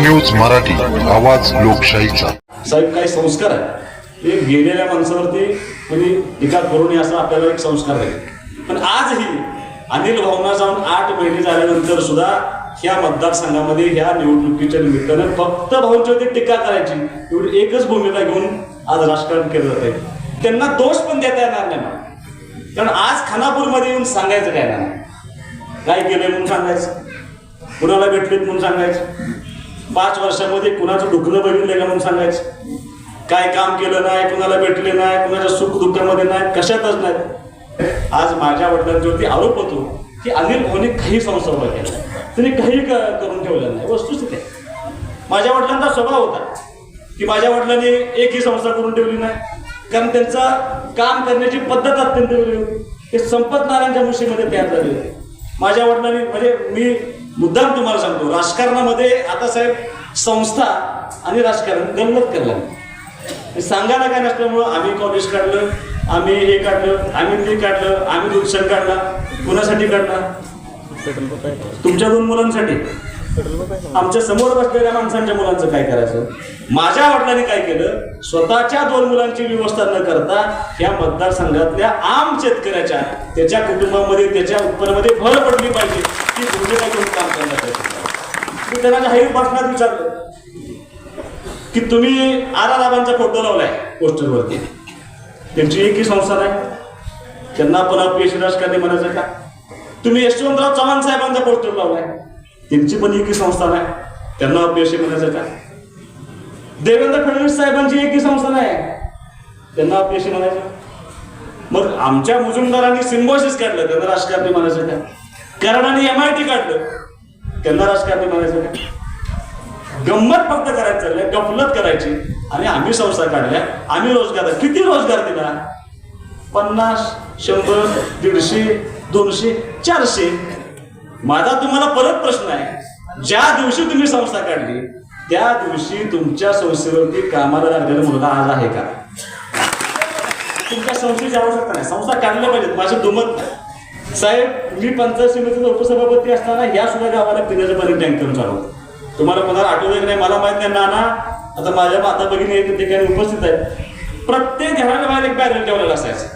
News Marathi आवाज लोकशाहीचा. साहेब काही संस्कार आहे? ते गेलेल्या माणसावरती कोणी टीका करू नये असा आपल्याला एक संस्कार आहे. पण आजही अनिल भावना जाऊन आठ महिने झाल्यानंतर सुद्धा ह्या मतदारसंघामध्ये ह्या निवडणुकीच्या निमित्तानं फक्त भाऊंच्यावरती टीका करायची. एवढी एकच भूमिका घेऊन आज राजकारण केलं जात आहे. त्यांना दोष पण देता येणार नाही कारण आज खानापूरमध्ये येऊन सांगायचं काय नाही? काय केलंय म्हणून सांगायचं? कुणाला भेटलेत म्हणून सांगायचं? पाच वर्षामध्ये कुणाचं दुखणं बघितलं का म्हणून सांगायचं? काय काम केलं नाही कुणाला भेटले नाही कुणाच्या सुख दुःखामध्ये नाही कशातच नाही. आज माझ्या वडिलांच्यावरती आरोप होतो की अनिल भाऊने काही संसार केला त्यांनी काही करून ठेवलं नाही. वस्तुस्थिती आहे. माझ्या वडिलांचा स्वभाव होता की माझ्या वडिलांनी एकही संस्था करून ठेवली नाही. कारण त्यांचा काम करण्याची पद्धत अत्यंत वेगळी होती. ते संपत नारायणच्या मुशीमध्ये तयार झाले होते माझ्या वडिलांनी म्हणजे मी मुद्दाम तुम्हाला सांगतो राजकारणामध्ये आता साहेब संस्था आणि राजकारण गल्लत करलं. सांगायला काय नसल्यामुळं आम्ही कॉलेज काढलं आम्ही हे काढलं आम्ही ते काढलं आम्ही दुसरं काढला कुणासाठी काढला? तुमच्या दोन मुलांसाठी. आमच्यासमोर बसलेल्या माणसांच्या मुलांचं काय करायचं? माझ्या वडिलांनी काय केलं? स्वतःच्या दोन मुलांची व्यवस्था न करता या मतदारसंघातल्या आम शेतकऱ्याच्या त्याच्या कुटुंबामध्ये त्याच्या उत्पन्नामध्ये भर पडली पाहिजे. ती भूमिका घेऊन काम करण्यात मी त्यांना जाहीर भाषणात विचारलं की तुम्ही आराराबांचा फोटो लावलाय पोस्टरवरती. त्यांची एकही संस्था आहे त्यांना पण अपयशी राजकारणी म्हणायचं का? तुम्ही यशवंतराव चव्हाण साहेबांचा पोस्टर लावलाय. त्यांची पण एकही संस्थान आहे त्यांना अपयशी म्हणायचं का देवेंद्र फडणवीस साहेबांची एकी संस्था आहे त्यांना अपयशी म्हणायचं? मग आमच्या मुजुमदारांनी सिम्बॉसिस काढलं त्यांना राजकारणी म्हणायचं का कराडाने एम आय टी काढलं त्यांना राजकारणी म्हणायचं का गंमत फक्त करायचं चाललंय गफलत करायची. आणि आम्ही संस्था काढल्या आम्ही रोजगार किती रोजगार दिला? पन्नास शंभर दीडशे दोनशे चारशे. माझा तुम्हाला परत प्रश्न आहे. ज्या दिवशी तुम्ही संस्था काढली त्या दिवशी तुमच्या संस्थेवरती कामाला लागलेला मुलगा आज आहे का? तुमच्या संस्थेची आवश्यकता नाही. संस्था काढल्या पाहिजेत. माझं दुमत साहेब मी पंचायत समितीचा उपसभापती असताना ह्या सुद्धा गावाला पिण्याचं पाणी टँकर चालवतो. तुम्हाला कोणाला आठवलं नाही? मला माहीत नाही. नाना आता माझ्या माता भगिनी ते ठिकाणी उपस्थित आहे प्रत्येक घराला बाहेर एक बॅरल ठेवलेला असायचं.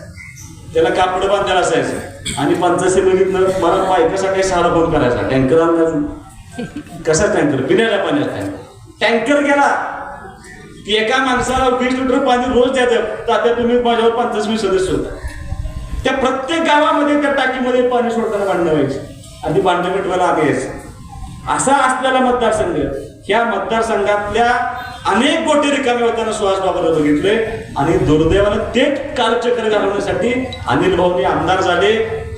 त्याला कापड बांधायला असायचं. आणि पंचायत समितीतनं मला बायकासाठी सारा बंद करायचा. टँकर आणला कसा टँकर? पिण्याला पाण्याचा टँकर टँकर गेला. की एका माणसाला वीस लिटर पाणी रोज द्यायचं. तर आता तुम्ही माझ्यावर पंचायत सदस्य होता. त्या प्रत्येक गावामध्ये त्या टाकीमध्ये पाणी सोडताना भांडणं व्हायची. आणि ती भांडणं मिटवायला आम्ही यायचं. असा असलेला मतदारसंघ. ह्या मतदारसंघातल्या अनेक गोटे रिकामे होताना सुहास बाबांना बघितले आणि दुर्दैवानं तेच कालचक्र घालवण्यासाठी अनिल भाऊनी आमदार झाले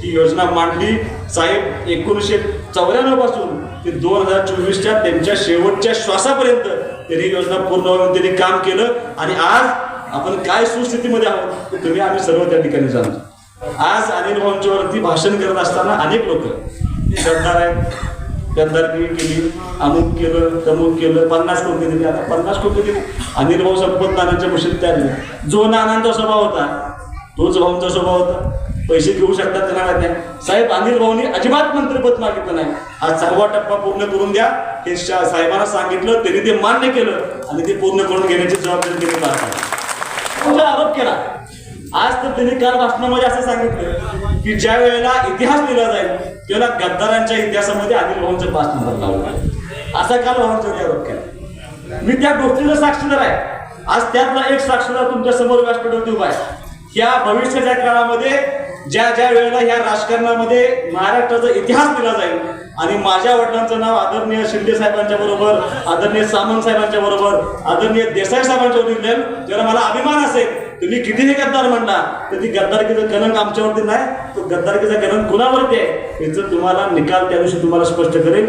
ही योजना मांडली. साहेब एकोणीसशे चौऱ्याण्णवपासून ते दोन हजार चोवीसच्या त्यांच्या शेवटच्या श्वासापर्यंत त्यांनी योजना पूर्ण होऊन त्यांनी काम केलं. आणि आज आपण काय सुस्थितीमध्ये आहोत ते तुम्ही आम्ही सर्व त्या ठिकाणी जाणतो आज अनिल भाऊंच्यावरती भाषण करत असताना अनेक लोक श्रद्धा आहेत गद्दारगिरी केली अमुक केलं तमुक केलं पन्नास कोटी दिली. आता पन्नास कोटी दिली. अनिल भाऊ संपत नानांच्या मशीन तयार जो नानांचा स्वभाव होता तोच भाऊंचा स्वभाव होता. पैसे घेऊ शकतात त्यांना माहीत नाही. साहेब अनिल भाऊनी अजिबात मंत्रिपद मागितलं नाही. आज सहावा टप्पा पूर्ण करून द्या. हे शा- साहेबांना सांगितलं त्यांनी ते मान्य केलं आणि ते पूर्ण करून घेण्याची जबाबदारी त्यांनी पार पाडली. आरोप केला. आज तर त्यांनी काल भाषणामध्ये असं सांगितलं. की ज्या वेळेला इतिहास लिहिला जाईल त्याला गद्दारांच्या इतिहासामध्ये आदिल भाऊंचं पाच नंबर लावला असा काल भाऊंचा आरोप केला मी त्या गोष्टीला साक्षीदार आहे. आज त्यातला एक साक्षीदार तुमच्यासमोर व्यासपीठावरती उभा आहे. या भविष्याच्या काळामध्ये ज्या ज्या वेळेला ह्या राजकारणामध्ये महाराष्ट्राचा इतिहास दिला जाईल आणि माझ्या वडिलांचं नाव आदरणीय शिंदे साहेबांच्या बरोबर आदरणीय सामंत साहेबांच्या बरोबर आदरणीय देसाई साहेबांच्या निघेल त्याला मला अभिमान असेल तुम्ही कितीही गद्दार म्हणला तर ती गद्दारकीचा कलंक आमच्यावरती नाही तो गद्दारकीचा कलंक कुणावरती आहे याचं तुम्हाला निकाल त्या दिवशी तुम्हाला स्पष्ट करेल.